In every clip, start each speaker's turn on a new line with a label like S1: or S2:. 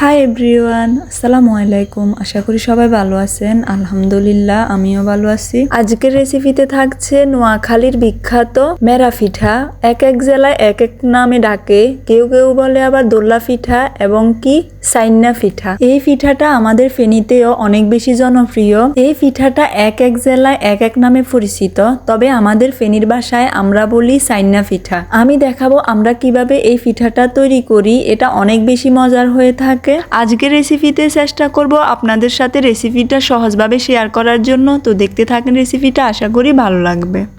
S1: Hi everyone আসসালামু আলাইকুম। আশা করি সবাই ভালো আছেন। আলহামদুলিল্লাহ, আমিও ভালো আছি। আজকের রেসিপিতে থাকছে নোয়াখালীর বিখ্যাত মেরা পিঠা। এক এক জেলায় এক এক নামে ডাকে। কেউ কেউ বলে আবার দোল্লা পিঠা এবং কি সাইন্না পিঠা। এই পিঠাটা আমাদের ফেনীতেও অনেক বেশি জনপ্রিয়। এই পিঠাটা এক এক জেলায় এক এক নামে পরিচিত। তবে আমাদের ফেনীর বাসায় আমরা বলি সাইন্না পিঠা। আমি দেখাবো আমরা কীভাবে এই পিঠাটা তৈরি করি। এটা অনেক বেশি মজার হয়ে থাকে। আজকের রেসিপিতে চেষ্টা করব আপনাদের সাথে রেসিপিটা সহজভাবে শেয়ার করার জন্য। তো দেখতে থাকেন রেসিপিটা আশা করি ভালো লাগবে।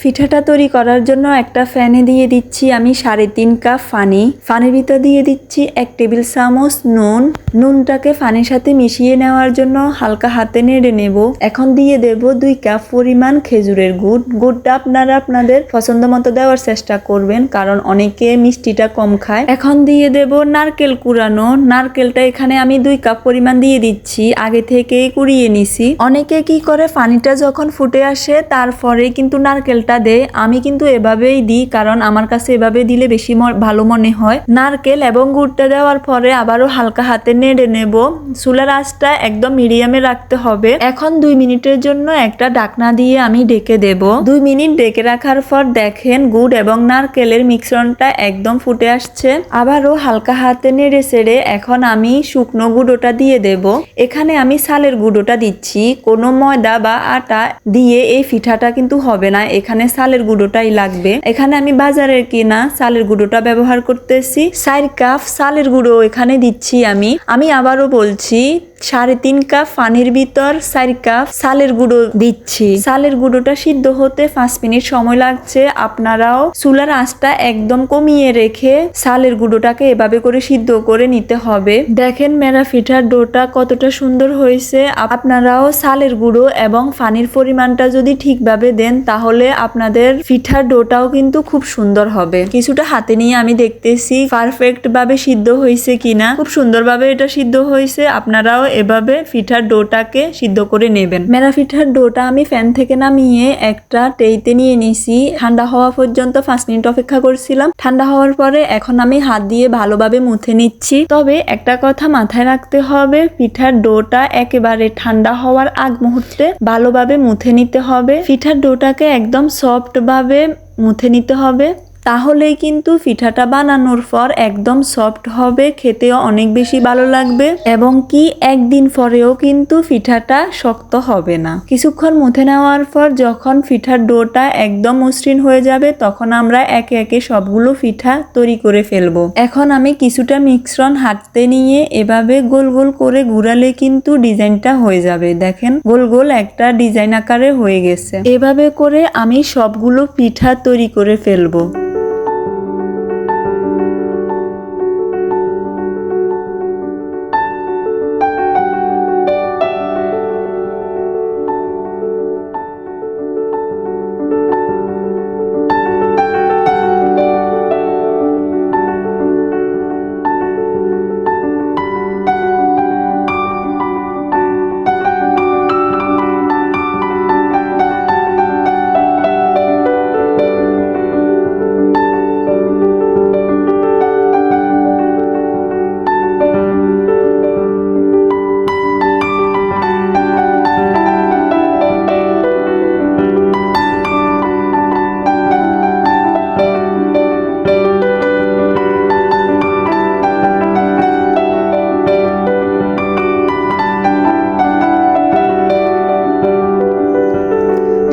S1: পিঠাটা তৈরি করার জন্য একটা ফ্যানে দিয়ে দিচ্ছি আমি সাড়ে তিন কাপ ফানি। পানির ভিতর দিয়ে দিচ্ছি এক টেবিল চামচ নুন। নুনটাকে পানির সাথে মিশিয়ে নেওয়ার জন্য হালকা হাতে নেড়ে নেব। এখন দিয়ে দেব দুই কাপ পরিমাণ খেজুরের গুড়। গুড়টা আপনারা আপনাদের পছন্দ মতো দেওয়ার চেষ্টা করবেন, কারণ অনেকে মিষ্টিটা কম খায়। এখন দিয়ে দেব নারকেল কুড়ানো। নারকেলটা এখানে আমি দুই কাপ পরিমাণ দিয়ে দিচ্ছি, আগে থেকেই কুড়িয়ে নিছি। অনেকে কি করে পানিটা যখন ফুটে আসে তারপরে কিন্তু নারকেলটা দেয় আমি কিন্তু এভাবেই দিই, কারণ আমার কাছে এভাবে দিলে বেশি ভালো মনে হয়। নারকেল এবং গুড়টা দেওয়ার পরে আবারও হালকা হাতে নেড়ে নেব। চুলার আঁচটা একদম মিডিয়ামে রাখতে হবে। এখন দুই মিনিটের জন্য একটা ডাকনা দিয়ে আমি ডেকে দেব। দুই মিনিট ডেকে রাখার পর দেখেন গুড় এবং নারকেলের মিশ্রণটা একদম ফুটে আসছে। আবারও হালকা হাতে নেড়ে ছেড়ে এখন আমি শুকনো গুঁড়োটা দিয়ে দেব। এখানে আমি সালের গুঁড়োটা দিচ্ছি। কোনো ময়দা বা আটা দিয়ে এই পিঠাটা কিন্তু হবে না। এখানে সালের গুঁড়োটাই লাগবে। এখানে আমি বাজারের কিনা সালের গুঁড়োটা ব্যবহার করতেছি। চার কাপ সালের গুঁড়ো এখানে দিচ্ছি আমি। আমি আবারও বলছি সাড়ে তিন কাপ পানির ভিতর, চার কাপ সালের গুঁড়ো দিচ্ছি। সালের গুঁড়োটা সিদ্ধ হতে পাঁচ মিনিট সময় লাগছে। আপনারাও চুলার আঁচটা একদম কমিয়ে রেখে সালের গুঁড়োটাকে এভাবে করে সিদ্ধ করে নিতে হবে। দেখেন মেরা পিঠার ডোটা কতটা সুন্দর হয়েছে। আপনারাও সালের গুঁড়ো এবং পানির পরিমাণটা যদি ঠিকভাবে দেন, তাহলে আপনাদের পিঠার ডোটাও কিন্তু খুব সুন্দর হবে। কিছুটা হাতে নিয়ে আমি দেখতেছি পারফেক্ট ভাবে সিদ্ধ হয়েছে কিনা। খুব সুন্দরভাবে এটা সিদ্ধ হয়েছে। আপনারাও এভাবে পিঠার ডোটাকে সিদ্ধ করে নেবেন। মেরা পিঠার ডোটা আমি ফ্যান থেকে নামিয়ে একটা টেইতে নিয়ে নিছি। ঠান্ডা হওয়া পর্যন্ত পাঁচ মিনিট অপেক্ষা করছিলাম। ঠান্ডা হওয়ার পরে এখন আমি হাত দিয়ে ভালোভাবে মুথে নিচ্ছি। তবে একটা কথা মাথায় রাখতে হবে পিঠার ডোটা একেবারে ঠান্ডা হওয়ার আগ মুহূর্তে ভালোভাবে মুথে নিতে হবে। পিঠার ডোটাকে একদম সফট ভাবে মুথে নিতে হবে। তাহলেই কিন্তু পিঠাটা বানানোর পর একদম সফট হবে, খেতেও অনেক বেশি ভালো লাগবে এবং কি একদিন পরেও কিন্তু পিঠাটা শক্ত হবে না। কিছুক্ষণ মুথে নেওয়ার পর যখন পিঠার ডোটা একদম মসৃণ হয়ে যাবে, তখন আমরা একে একে সবগুলো পিঠা তৈরি করে ফেলব। এখন আমি কিছুটা মিশ্রণ হাতে নিয়ে এভাবে গোল গোল করে ঘুরালে কিন্তু ডিজাইনটা হয়ে যাবে। দেখেন, গোল গোল একটা ডিজাইন আকারে হয়ে গেছে। এভাবে করে আমি সবগুলো পিঠা তৈরি করে ফেলব।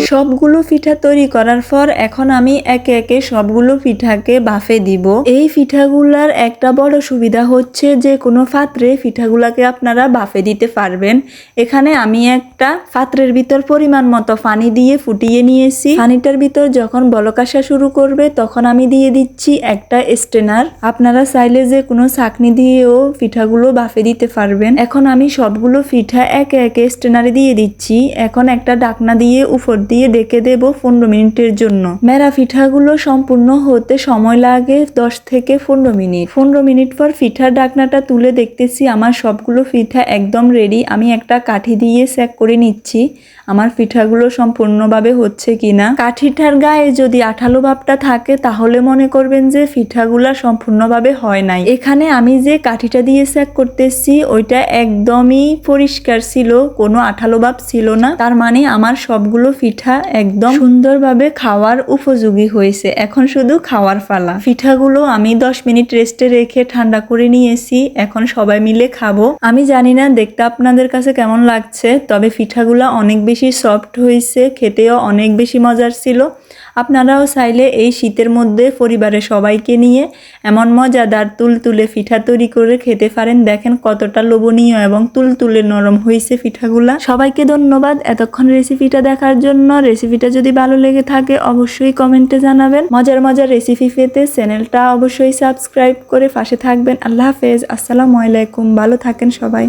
S1: সবগুলো পিঠা তৈরি করার পর এখন আমি একে একে সবগুলো পিঠাকে বাফে দিব। এই পিঠাগুলার একটা বড় সুবিধা হচ্ছে যে, কোনো পাত্রে পিঠাগুলাকে আপনারা বাফে দিতে পারবেন। এখানে আমি একটা পাত্রের ভিতর পরিমাণ মতো পানি দিয়ে ফুটিয়ে নিয়েছি। পানিটার ভিতর যখন বলক আসা শুরু করবে, তখন আমি দিয়ে দিচ্ছি একটা স্টেনার আপনারা চাইলে যে, কোনো চাকনি দিয়েও পিঠাগুলো বাফে দিতে পারবেন। এখন আমি সবগুলো পিঠা একে একে স্টেনারে দিয়ে দিচ্ছি। এখন একটা ডাকনা দিয়ে উপর দিয়ে ডেকে দেব পনেরো মিনিটের জন্য। মেরা পিঠাগুলো সম্পূর্ণ হতে সময় লাগে দশ থেকে পনেরো মিনিট। পনেরো মিনিট পর পিঠার ডাকনাটা তুলে দেখতেছি আমার সবগুলো পিঠা একদম রেডি আমি একটা কাঠি দিয়ে স্যাক করে নিচ্ছি। আমার পিঠাগুলো সম্পূর্ণভাবে হচ্ছে কিনা কাঠিটার গায়ে যদি আঠালো ভাবটা থাকে, তাহলে মনে করবেন যে পিঠাগুলা সম্পূর্ণভাবে হয় নাই। এখানে আমি যে কাঠিটা দিয়ে চেক করতেছি, ওইটা একদমই পরিষ্কার ছিল, কোনো আঠালো ভাব ছিল না। তার মানে আমার সবগুলো পিঠা একদম সুন্দরভাবে খাওয়ার উপযোগী হয়েছে। এখন শুধু খাওয়ার ফালা পিঠাগুলো আমি দশ মিনিট রেস্টে রেখে ঠান্ডা করে নিয়েছি, এখন সবাই মিলে খাব। আমি জানি না, দেখতে আপনাদের কাছে কেমন লাগছে, তবে পিঠাগুলো অনেক বেশি সফট হয়েছে খেতেও অনেক বেশি মজার ছিল। আপনারাও চাইলে এই শীতের মধ্যে পরিবারের সবাইকে নিয়ে এমন মজাদার তুলতুলে পিঠা তৈরি করে খেতে পারেন। দেখেন কতটা লোভনীয় এবং তুলতুলে নরম হয়েছে পিঠাগুলা। সবাইকে ধন্যবাদ এতক্ষণ রেসিপিটা দেখার জন্য। রেসিপিটা যদি ভালো লেগে থাকে অবশ্যই কমেন্টে জানাবেন। মজার মজার রেসিপি পেতে চ্যানেলটা অবশ্যই সাবস্ক্রাইব করে পাশে থাকবেন। আল্লাহ হাফেজ। আসসালামু আলাইকুম। ভালো থাকেন সবাই।